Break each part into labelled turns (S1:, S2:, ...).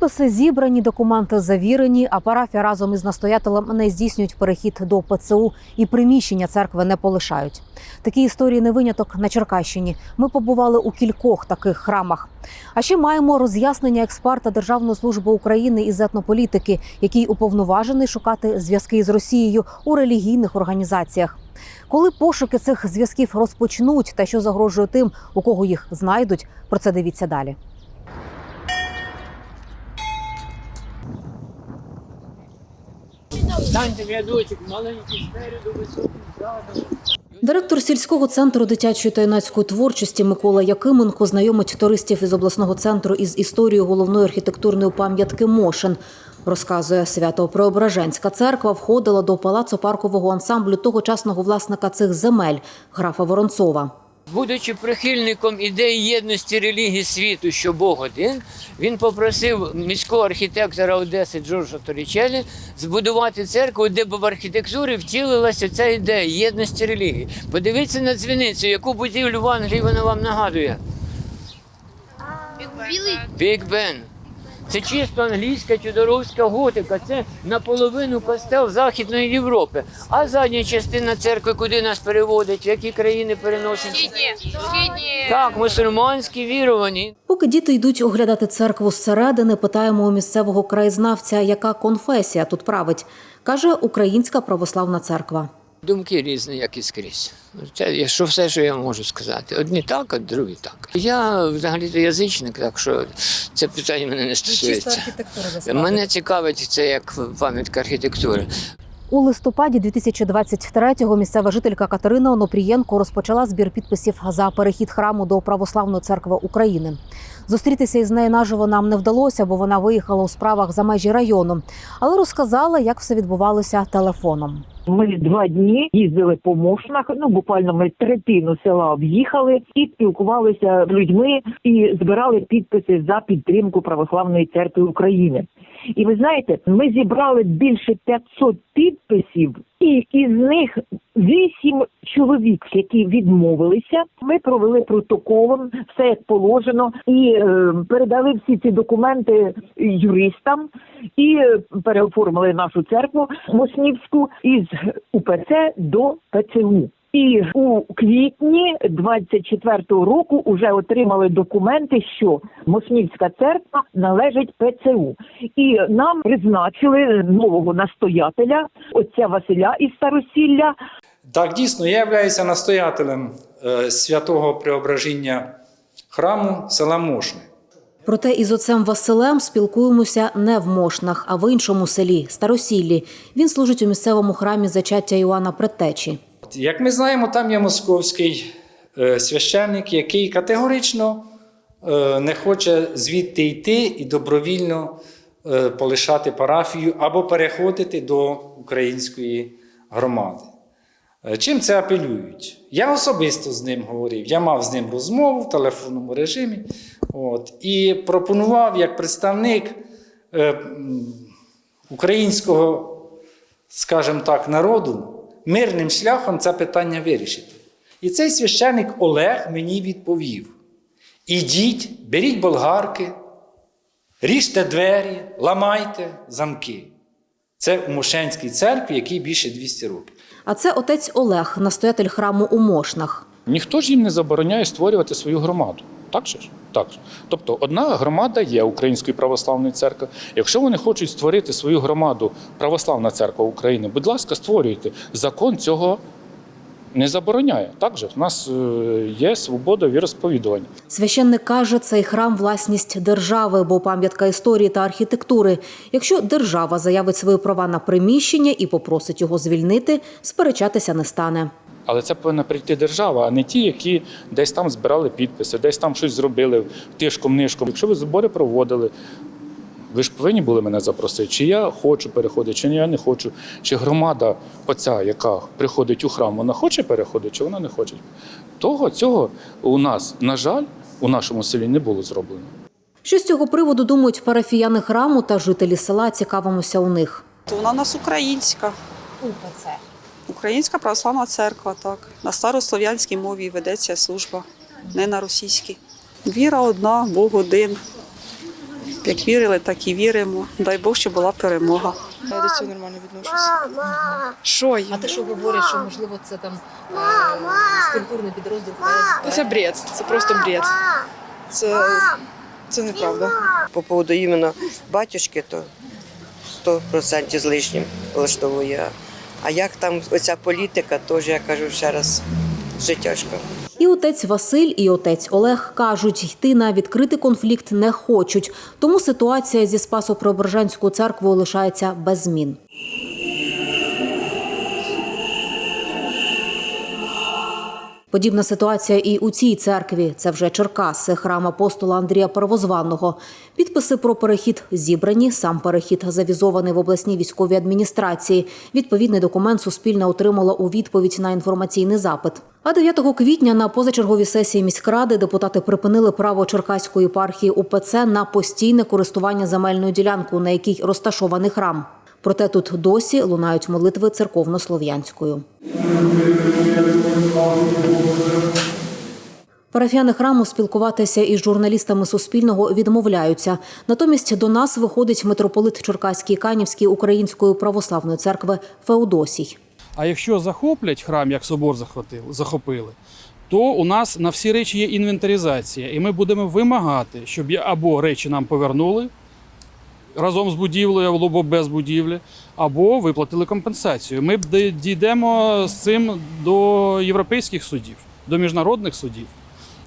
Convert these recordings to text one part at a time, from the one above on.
S1: Підписи зібрані, документи завірені, а парафія разом із настоятелем не здійснюють перехід до ПЦУ і приміщення церкви не полишають. Такі історії не виняток на Черкащині. Ми побували у кількох таких храмах. А ще маємо роз'яснення експерта Державної служби України із етнополітики, який уповноважений шукати зв'язки з Росією у релігійних організаціях. Коли пошуки цих зв'язків розпочнуть та що загрожує тим, у кого їх знайдуть, про це дивіться далі. Директор сільського центру дитячої та юнацької творчості Микола Якименко знайомить туристів із обласного центру із історією головної архітектурної пам'ятки Мошин. Розказує Свято-Преображенська церква входила до палацу паркового ансамблю тогочасного власника цих земель графа Воронцова.
S2: Будучи прихильником ідеї єдності релігії світу, що Бог один, він попросив міського архітектора Одеси Джорджа Торічелі збудувати церкву, де б в архітектурі втілилася ця ідея єдності релігії. Подивіться на дзвіницю, яку будівлю в Англії вона вам нагадує. Біг Бен. Це чисто англійська чудоровська готика. Це наполовину костел Західної Європи. А задня частина церкви, куди нас переводять, в які країни переносять?
S3: східні, східні.
S2: Так, мусульманські вірувані.
S1: Поки діти йдуть оглядати церкву зсередини, питаємо у місцевого краєзнавця, яка конфесія тут править. Каже Українська православна церква.
S2: Думки різні, як і скрізь. Це є що все, що я можу сказати. Одні так, а другі так. Я взагалі-то язичник, так що це питання мене не стосується.
S1: архітектура
S2: Мене цікавить це як пам'ятка архітектури.
S1: У листопаді 2023-го місцева жителька Катерина Онопрієнко розпочала збір підписів за перехід храму до Православної церкви України. Зустрітися із нею наживо нам не вдалося, бо вона виїхала у справах за межі району, але розказала, як все відбувалося телефоном.
S4: Ми два дні їздили по Мошнах. Ну буквально ми третину села об'їхали і спілкувалися з людьми і збирали підписи за підтримку православної церкви України. І ви знаєте, ми зібрали більше 500 підписів, і із них вісім чоловік, які відмовилися. Ми провели протоколом, все як положено, і е, передали всі ці документи юристам і переоформили нашу церкву Моснівську із УПЦ до ПЦУ. І у квітні 24-го року вже отримали документи, що Моснівська церква належить ПЦУ, і нам призначили нового настоятеля отця Василя із Старосілля.
S5: Так, дійсно, я являюся настоятелем е, святого преображення храму села Мошни.
S1: Проте із отцем Василем спілкуємося не в Мошнах, а в іншому селі Старосіллі. Він служить у місцевому храмі зачаття Іоанна Предтечі.
S5: Як ми знаємо, там є московський е, священник, який категорично е, не хоче звідти йти і добровільно е, полишати парафію або переходити до української громади. Чим це апелюють? Я особисто з ним говорив, я мав з ним розмову в телефонному режимі от, і пропонував як представник е, українського, скажімо так, народу мирним шляхом це питання вирішити. І цей священик Олег мені відповів: ідіть, беріть болгарки, ріжте двері, ламайте замки. Це у Мошенській церкві, якій більше 200 років.
S1: А це отець Олег, настоятель храму у Мошнах.
S6: Ніхто ж їм не забороняє створювати свою громаду. Так же ж? Так. Тобто одна громада є Української православної церкви. Якщо вони хочуть створити свою громаду Православна церква України, будь ласка, створюйте. Закон цього не забороняє. Так же в нас е, є свобода віросповідування.
S1: Священник каже, цей храм власність держави, бо пам'ятка історії та архітектури. Якщо держава заявить свої права на приміщення і попросить його звільнити, сперечатися не стане.
S6: Але це повинна прийти держава, а не ті, які десь там збирали підписи, десь там щось зробили тишком нишком. Якщо ви збори проводили, ви ж повинні були мене запросити, чи я хочу переходити, чи я не хочу. Чи громада, оця, яка приходить у храм, вона хоче переходити, чи вона не хоче. Того цього у нас, на жаль, у нашому селі не було зроблено.
S1: Що з цього приводу думають парафіяни храму та жителі села? Цікавимося у них.
S3: Вона у нас українська,
S1: УПЦ.
S3: Українська православна церква, так. На старослов'янській мові ведеться служба, не на російській. Віра одна, Бог один. Як вірили, так і віримо. Дай Бог, щоб була перемога.
S7: Я до цього нормально відношуся. Що є?
S1: А те, що говорять, що можливо це там структурний підрозділ
S7: Та Це бред, це просто бред. Це, це неправда.
S8: По поводу іменно батюшки, то 100% з лишнім влаштовує. А як там оця політика, теж я кажу ще раз, життяшка.
S1: І отець Василь, і отець Олег кажуть, йти на відкритий конфлікт не хочуть. Тому ситуація зі Спасо-Преображенською церквою лишається без змін. Подібна ситуація і у цій церкві. Це вже Черкаси, храм апостола Андрія Первозванного. Підписи про перехід зібрані. Сам перехід завізований в обласній військовій адміністрації. Відповідний документ Суспільне отримало у відповідь на інформаційний запит. А 9 квітня на позачерговій сесії міськради депутати припинили право Черкаської єпархії УПЦ на постійне користування земельною ділянкою, на якій розташований храм. Проте тут досі лунають молитви церковно-слов'янською. Парафіяни храму спілкуватися із журналістами Суспільного відмовляються. Натомість до нас виходить митрополит Черкаський Канівський Української православної церкви Феодосій.
S9: А якщо захоплять храм, як собор захопили, то у нас на всі речі є інвентаризація, і ми будемо вимагати, щоб або речі нам повернули разом з будівлею, або без будівлі, або виплатили компенсацію. Ми дійдемо з цим до європейських судів, до міжнародних судів.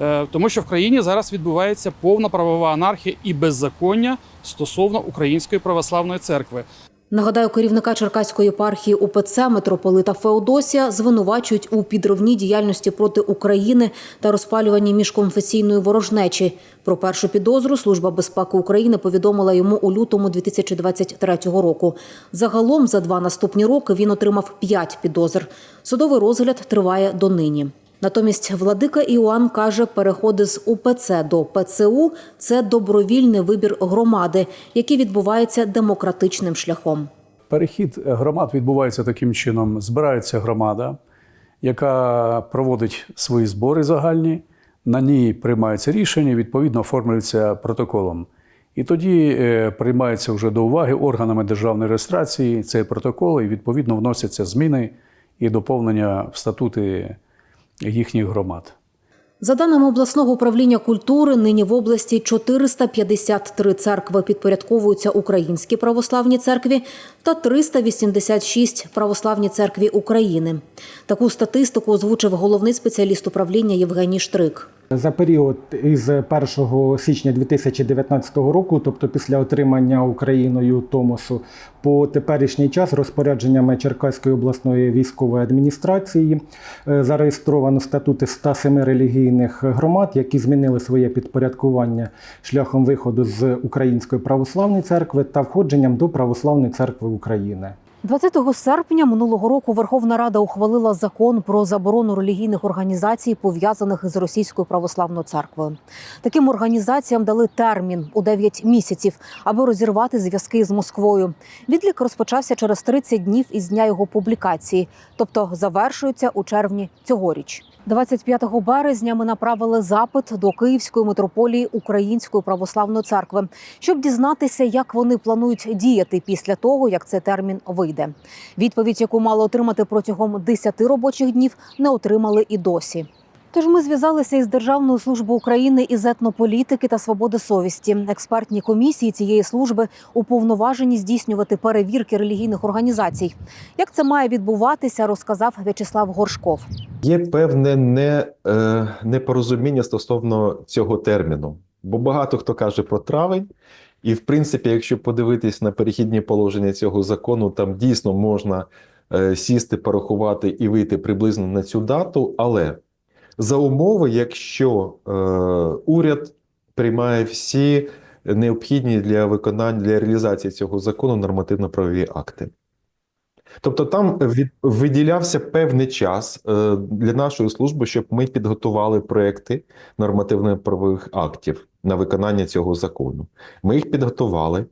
S9: Е, Тому що в країні зараз відбувається повна правова анархія і беззаконня стосовно Української православної церкви.
S1: Нагадаю, керівника Черкаської єпархії УПЦ митрополита Феодосія звинувачують у підривній діяльності проти України та розпалюванні міжконфесійної ворожнечі. Про першу підозру Служба безпеки України повідомила йому у лютому 2023 року. Загалом за два наступні роки він отримав п'ять підозр. Судовий розгляд триває донині. Натомість владика Іоанн каже, переходи з УПЦ до ПЦУ це добровільний вибір громади, який відбувається демократичним шляхом.
S10: Перехід громад відбувається таким чином: збирається громада, яка проводить свої збори загальні, на ній приймаються рішення, відповідно оформлюються протоколом. І тоді е, приймається вже до уваги органами державної реєстрації цей протокол, і відповідно вносяться зміни і доповнення в статути їхніх громад.
S1: За даними обласного управління культури, нині в області 453 церкви підпорядковуються Українській православній церкві та 386 православні церкві України. Таку статистику озвучив головний спеціаліст управління Євгеній Штрик.
S11: За період із 1 січня 2019 року, тобто після отримання Україною Томосу, по теперішній час розпорядженнями Черкаської обласної військової адміністрації е, зареєстровано статути 107 релігійних громад, які змінили своє підпорядкування шляхом виходу з Української православної церкви та входженням до Православної церкви України.
S1: 20 серпня минулого року Верховна Рада ухвалила закон про заборону релігійних організацій, пов'язаних з Російською православною церквою. Таким організаціям дали термін у 9 місяців, аби розірвати зв'язки з Москвою. Відлік розпочався через 30 днів із дня його публікації, тобто завершується у червні цьогоріч. 25 березня ми направили запит до Київської митрополії Української православної церкви, щоб дізнатися, як вони планують діяти після того, як цей термін вийде. Відповідь, яку мали отримати протягом 10 робочих днів, не отримали і досі. Тож ми зв'язалися із Державною службою України із етнополітики та свободи совісті. Експертні комісії цієї служби уповноважені здійснювати перевірки релігійних організацій. Як це має відбуватися, розказав В'ячеслав Горшков.
S12: Є певне не, е, непорозуміння стосовно цього терміну, бо багато хто каже про травень, і в принципі, якщо подивитись на перехідні положення цього закону, там дійсно можна е, сісти, порахувати і вийти приблизно на цю дату, але за умови, якщо е, уряд приймає всі необхідні для виконання для реалізації цього закону нормативно-правові акти. Тобто там від, виділявся певний час е, для нашої служби, щоб ми підготували проекти нормативно-правових актів на виконання цього закону. Ми їх підготували.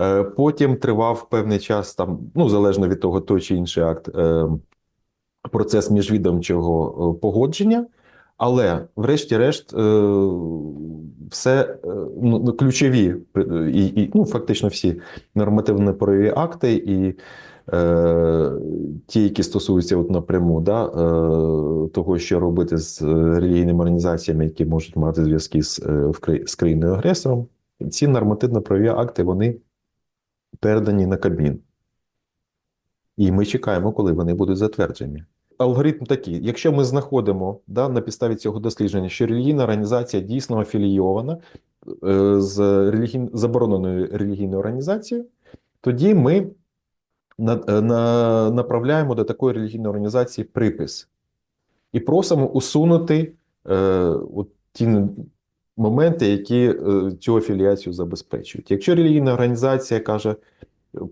S12: Е, потім тривав певний час, там, ну, залежно від того, той чи інший акт, е, процес міжвідомчого погодження. Але, врешті-решт, е, все е, ну, ну, ключові е, і, і ну, фактично всі нормативно-правові акти і е, ті, які стосуються от напряму да, е, того, що робити з релігійними організаціями, які можуть мати зв'язки з, з країною-агресором, ці нормативно-правові акти вони передані на Кабмін. І ми чекаємо, коли вони будуть затверджені. Алгоритм такий: якщо ми знаходимо да, на підставі цього дослідження, що релігійна організація дійсно афілійована е, з релігій... забороненою релігійною організацією, тоді ми на, е, на, направляємо до такої релігійної організації припис і просимо усунути е, от ті моменти, які е, цю афіліацію забезпечують. Якщо релігійна організація каже,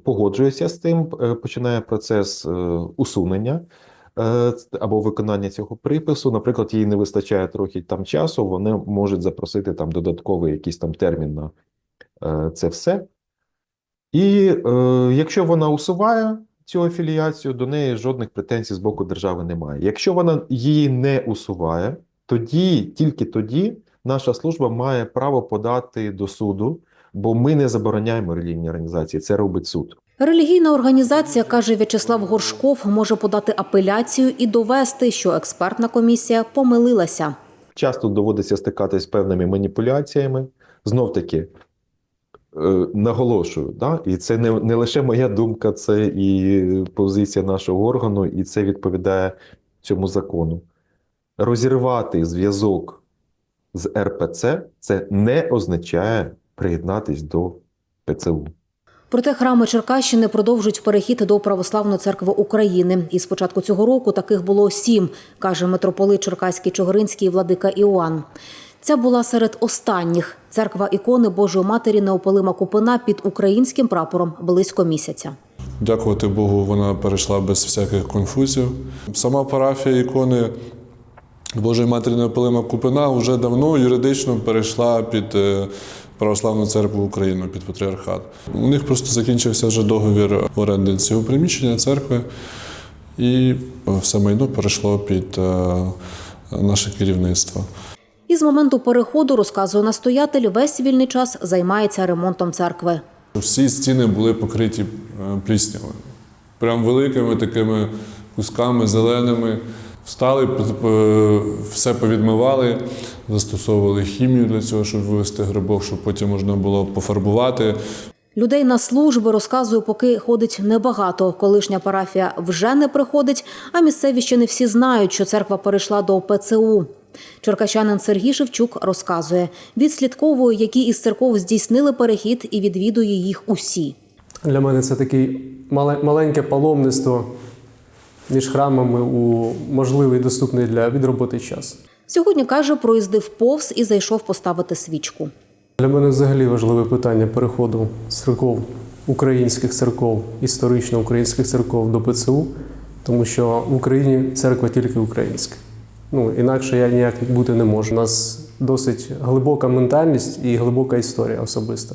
S12: погоджується з тим, починає процес усунення або виконання цього припису. Наприклад, їй не вистачає трохи там часу, вони можуть запросити там додатковий якийсь там термін на е, це все. І е, якщо вона усуває цю афіліацію, до неї жодних претензій з боку держави немає. Якщо вона її не усуває, тоді, тільки тоді, наша служба має право подати до суду, бо ми не забороняємо релігійні організації, це робить суд.
S1: Релігійна організація, каже В'ячеслав Горшков, може подати апеляцію і довести, що експертна комісія помилилася.
S12: Часто доводиться стикатись з певними маніпуляціями. Знов таки, е, наголошую, да? і це не, не лише моя думка, це і позиція нашого органу, і це відповідає цьому закону. Розірвати зв'язок з РПЦ це не означає приєднатись до ПЦУ.
S1: Проте храми Черкащини продовжують перехід до Православної церкви України. І з початку цього року таких було сім, каже митрополит Черкаський Чогиринський владика Іоанн. Ця була серед останніх церква ікони Божої Матері Неопалима Купина під українським прапором близько місяця.
S13: Дякувати Богу, вона перейшла без всяких конфузів. Сама парафія ікони Божої Матері Неопалима Купина вже давно юридично перейшла під е, Православну церкву України, під патріархат. У них просто закінчився вже договір оренди цього приміщення церкви, і все майно перейшло під е, наше керівництво.
S1: І з моменту переходу, розказує настоятель, весь вільний час займається ремонтом церкви.
S13: Всі стіни були покриті е, пліснявою. Прям великими такими кусками зеленими. Встали, п- п- все повідмивали, застосовували хімію для цього, щоб вивести грибок, щоб потім можна було пофарбувати.
S1: Людей на служби розказує, поки ходить небагато. Колишня парафія вже не приходить, а місцеві ще не всі знають, що церква перейшла до ПЦУ. Черкащанин Сергій Шевчук розказує, відслідковує, які із церков здійснили перехід і відвідує їх усі.
S14: Для мене це таке маленьке паломництво між храмами у можливий доступний для від роботи час.
S1: Сьогодні каже, проїздив повз і зайшов поставити свічку.
S14: Для мене взагалі важливе питання переходу з церков українських церков, історично українських церков до ПЦУ, тому що в Україні церква тільки українська. Ну інакше я ніяк бути не можу. У нас досить глибока ментальність і глибока історія особиста.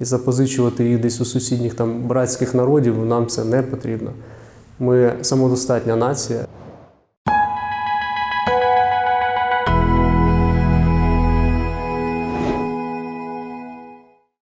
S14: І запозичувати її десь у сусідніх там братських народів нам це не потрібно. Ми самодостатня нація.